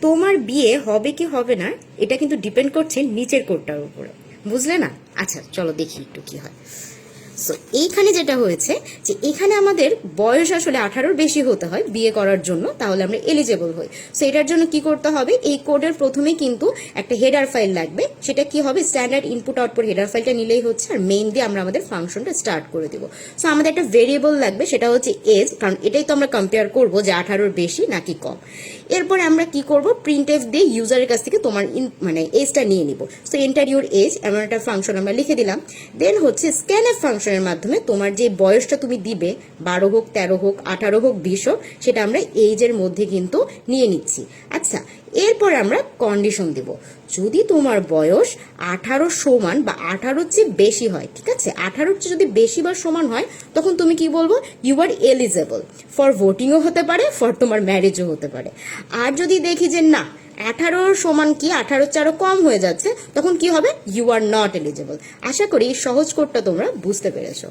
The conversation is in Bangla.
তোমার বিয়ে হবে কি হবে না, এটা কিন্তু ডিপেন্ড করছে নিচের কোডটার উপরে। বুঝলে না? আচ্ছা চলো দেখি একটু কি হয়। সো এইখানে যেটা হয়েছে যে এখানে আমাদের বয়স আসলে আঠারোর বেশি হতে হয় বিয়ে করার জন্য, তাহলে আমরা এলিজেবল হই। সো এটার জন্য কি করতে হবে? এই কোডের প্রথমে কিন্তু একটা হেডার ফাইল লাগবে। সেটা কি হবে? স্ট্যান্ডার্ড ইনপুট আউটপুট হেডার ফাইলটা নিলেই হচ্ছে, আর মেইন দিয়ে আমরা আমাদের ফাংশনটা স্টার্ট করে দেবো। সো আমাদের একটা ভেরিয়েবল লাগবে, সেটা হচ্ছে এজ কারণ এটাই তো আমরা কম্পেয়ার করব যে আঠারোর বেশি নাকি কম। এরপরে আমরা কি করব? প্রিন্ট এফ দিয়ে ইউজারের কাছ থেকে তোমার মানে এজটা নিয়ে নিব। সো এন্টার ইউর এজ এমন একটা ফাংশন আমরা লিখে দিলাম। দেন হচ্ছে স্ক্যান এফ ফাংশনের মাধ্যমে তোমার যে বয়সটা তুমি দিবে, বারো হোক, তেরো হোক, আঠারো হোক, বিশ হোক, সেটা আমরা এইজের মধ্যে কিন্তু নিয়ে নিচ্ছি। আচ্ছা এরপর আমরা কন্ডিশন দিব। যদি তোমার বয়স আঠারো সমান বা আঠারোর চেয়ে বেশি হয়, ঠিক আছে? আঠারোর চেয়ে যদি বেশি বা সমান হয়, তখন তুমি কি বলব? ইউ আর এলিজেবল ফর ভোটিংও হতে পারে ফর তোমার ম্যারেজও হতে পারে। আর যদি দেখি যে না আঠারোর সমান কি? আঠারোর চারও কম হয়ে যাচ্ছে। তখন কি হবে? ইউ আর নট এলিজেবল আশা করি সহজ কোডটা তোমরা বুঝতে পেরেছ।